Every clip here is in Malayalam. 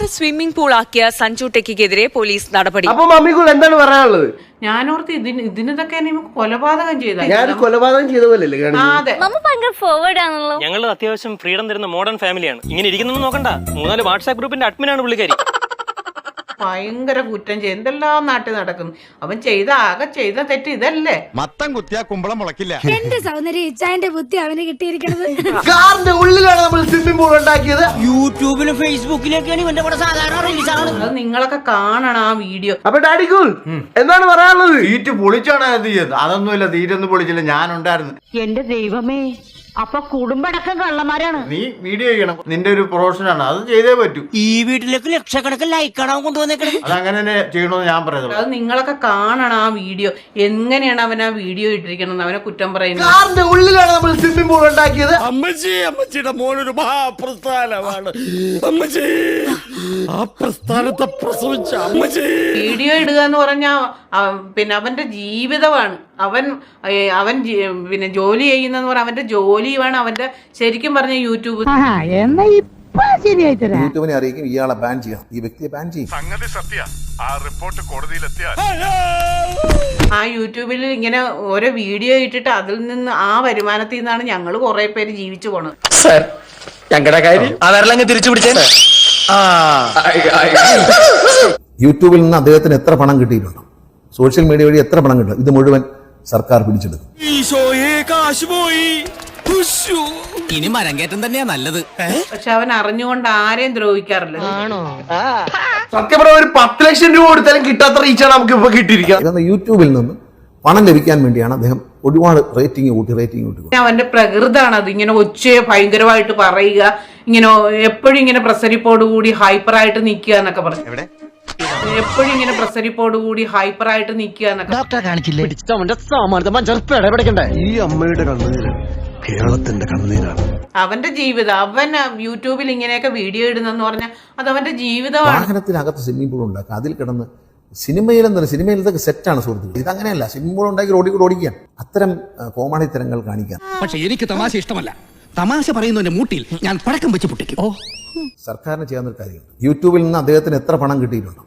കാർ സ്വിമ്മിംഗ് പൂൾ ആക്കിയ സഞ്ജു ടെക്കിക്കെതിരെ പോലീസ് നടപടി. അപ്പൊ മമ്മിക്കുൾ എന്താണ് പറയാനുള്ളത്? ഞാനോർത്ത് ഇതിന് ഇതിനൊക്കെ നമുക്ക് കൊലപാതകം ചെയ്ത ഞാൻ കൊലപാതകം ചെയ്ത പോലെയല്ലേ ആ, കാണിക്കുന്നത് അതെ. മമ്മ ഭയങ്കര ഫോർവേഡ് ആണല്ലോ. ഞങ്ങൾ അത്യാവശ്യം ഫ്രീഡം തരുന്ന മോഡേൺ ഫാമിലിയാണ് ഇങ്ങനെ ഇരിക്കുന്നു നോക്കണ്ട. മൂന്നാൽ വാട്സാപ്പ് ഗ്രൂപ്പിന്റെ അഡ്മിനാണ് പുള്ളിക്കാരി. ഭയങ്കര കുറ്റം ചെയ്യും. എന്തെല്ലാം നാട്ടിൽ നടക്കുന്നു അവൻ ചെയ്ത ആകെ ചെയ്ത തെറ്റ് ഇതല്ലേ? മത്തം കുത്തിയാ കുമ്പളം മുളക്കില്ല എന്റെ സൗന്ദര്യ ഇച്ചായന്റെ ബുദ്ധി അവന് കിട്ടിയിരിക്കുന്നത് കാറിന്റെ ഉള്ളിലാണ് നമ്മൾ സ്വിമ്മിംഗ് പൂൾ ഉണ്ടാക്കിയത്. യൂട്യൂബിലും ഫേസ്ബുക്കിലൊക്കെയാണ് ഇവന്റെ കൂടെ സാധാരണ റിലീസ് ആവുന്നത് അത് നിങ്ങളൊക്കെ കാണണം ആ വീഡിയോ. അപ്പൊ ഡാഡി കൂൾ എന്താണ് പറയാനുള്ളത്? സീറ്റ് പൊളിച്ചാണ് അത് ചെയ്തത്. അതൊന്നുമില്ല സീറ്റ് ഒന്നും പൊളിച്ചില്ല. ഞാനുണ്ടായിരുന്നു. എന്റെ ദൈവമേ അപ്പൊ കുടുംബടക്കം കള്ളന്മാരാണ്. നീ വീഡിയോ ചെയ്യണം. നിന്റെ ഒരു പ്രൊഫഷനാണ് അത് ചെയ്തേ പറ്റൂ. ഈ വീട്ടിലേക്ക് ലക്ഷക്കണക്കിന് ലൈക്കാണ് കൊണ്ടുവന്നേക്കണം? അത് അങ്ങനെ തന്നെ ചെയ്യണമെന്ന് ഞാൻ പറയുന്നത്. അത് നിങ്ങളൊക്കെ കാണണം ആ വീഡിയോ. എങ്ങനെയാണ് അവൻ ആ വീഡിയോ ഇട്ടിരിക്കണമെന്ന് അവനെ കുറ്റം പറയുന്നത്? കാറിന്റെ ഉള്ളിലാണ് നമ്മൾ സ്വിമ്മിംഗ് പൂൾ ഉണ്ടാക്കിയത്. അമ്മച്ചി അമ്മച്ചിയുടെ മോനൊരു മഹാപ്രസ്ഥാനമാണ്. അമ്മച്ചി. ആ പ്രസ്ഥാനത്തെ പ്രസവിച്ച അമ്മച്ചി. വീഡിയോ ഇടുക എന്ന് പറഞ്ഞാൽ പിന്നെ അവന്റെ ജീവിതമാണ്. അവൻ അവൻ പിന്നെ ജോലി ചെയ്യുന്നെന്ന് പറഞ്ഞാൽ അവന്റെ ജോലിയുമാണ് അവന്റെ ശരിക്കും പറഞ്ഞ യൂട്യൂബ്. യൂട്യൂബിനെ അറിയിക്കും ഇയാളെ ബാൻ ചെയ്യാം. ഈ വ്യക്തിയെ ബാൻ ചെയ്യും. സംഗതി സത്യ. ആ റിപ്പോർട്ട് കോടതിയിലെത്തിയാൽ. ആ യൂട്യൂബിൽ ഇങ്ങനെ ഓരോ വീഡിയോ ഇട്ടിട്ട് അതിൽ നിന്ന് ആ വരുമാനത്തിൽ നിന്നാണ് ഞങ്ങൾ കുറെ പേര് ജീവിച്ചു പോണത്. സാർ ഞങ്ങളുടെ കാര്യം തിരിച്ചു പിടിച്ചേ. യൂട്യൂബിൽ നിന്ന് അദ്ദേഹത്തിന് എത്ര പണം കിട്ടിയിട്ടുണ്ട്? സോഷ്യൽ മീഡിയ വഴി എത്ര പണം കിട്ടും? ഇത് മുഴുവൻ സർക്കാർ പിടിച്ചെടുക്കും. ഇനി മരം കയറ്റം തന്നെയാ നല്ലത്. പക്ഷെ അവൻ അറിഞ്ഞുകൊണ്ട് ആരെയും ദ്രോഹിക്കാറില്ല. സത്യം പറഞ്ഞ ഒരു പത്ത് ലക്ഷം രൂപ കൊടുത്താലും കിട്ടാത്ത റീച്ചാണ് നമുക്ക് ഇപ്പൊ കിട്ടിയിരിക്കുന്നത് ഇതെന്ന് യൂട്യൂബിൽ നിന്ന് പണം ലഭിക്കാൻ വേണ്ടിയാണ് അദ്ദേഹം ഒരുപാട് റേറ്റിംഗ് കൂട്ടി റേറ്റിംഗ് കൂട്ടി. അവന്റെ പ്രകൃതാണ് അത് ഇങ്ങനെ ഒച്ചയെ ഭയങ്കരമായിട്ട് പറയുക. ഇങ്ങനെ എപ്പോഴും ഇങ്ങനെ പ്രസരിപ്പോട് കൂടി ഹൈപ്പറായിട്ട് നിൽക്കുക എന്നൊക്കെ പറഞ്ഞു. എപ്പോഴും ഇങ്ങനെ പ്രസരിപ്പോട് കൂടി ഹൈപ്പറായിട്ട് നിൽക്കുക എന്നൊക്കെ ഡോക്ടറെ കാണിച്ചില്ലേ? ഈ അമ്മയുടെ കണ്ണുനീര് കേരളത്തിന്റെ കണ്ണുനീരാണ്. അവന്റെ ജീവിതം അവൻ യൂട്യൂബിൽ ഇങ്ങനെയൊക്കെ വീഡിയോ ഇടുന്നെന്ന് പറഞ്ഞാൽ അത് അവന്റെ ജീവിതമാണ്. വാഹനത്തിനകത്ത് സ്വിമ്മിംഗ് പൂൾ ഉണ്ടാക്കുക. അതിൽ കിടന്ന് സിനിമയിൽ ഇതൊക്കെ സെറ്റാണ് സുഹൃത്തുക്കൾ ഇതങ്ങനെയല്ല സ്വിമ്മിംഗ് പൂൾ ഉണ്ടാക്കി റോഡിൽ കൂടെ ഓടിക്കാൻ അത്തരം കോമാണിത്തരങ്ങൾ കോമാളിത്തരങ്ങൾ കാണിക്കാൻ പക്ഷെ എനിക്ക് തമാശ ഇഷ്ടമല്ല. തമാശ പറയുന്നതിന്റെ മൂട്ടിൽ ഞാൻ പടക്കം വെച്ച് പൊട്ടിക്കും. ഓ. സർക്കാരിന് ചെയ്യാവുന്ന ഒരു കാര്യമുണ്ട്. യൂട്യൂബിൽ നിന്ന് അദ്ദേഹത്തിന് എത്ര പണം കിട്ടിയിട്ടുണ്ട്?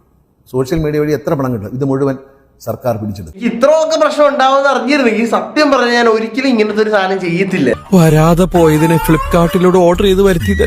സോഷ്യൽ മീഡിയ വഴി എത്ര പണം കിട്ടും? ഇത് മുഴുവൻ സർക്കാർ പിടിച്ചെടുക്കും ഇത്രയൊക്കെ പ്രശ്നം ഉണ്ടാവുമെന്ന് അറിഞ്ഞിരുന്നെങ്കിൽ സത്യം പറഞ്ഞാൽ ഞാൻ ഒരിക്കലും ഇങ്ങനത്തെ ഒരു സാധനം ചെയ്യത്തില്ല. വരാതെ പോയതിനെ ഫ്ലിപ്കാർട്ടിലൂടെ ഓർഡർ ചെയ്ത് വരുത്തിയത്.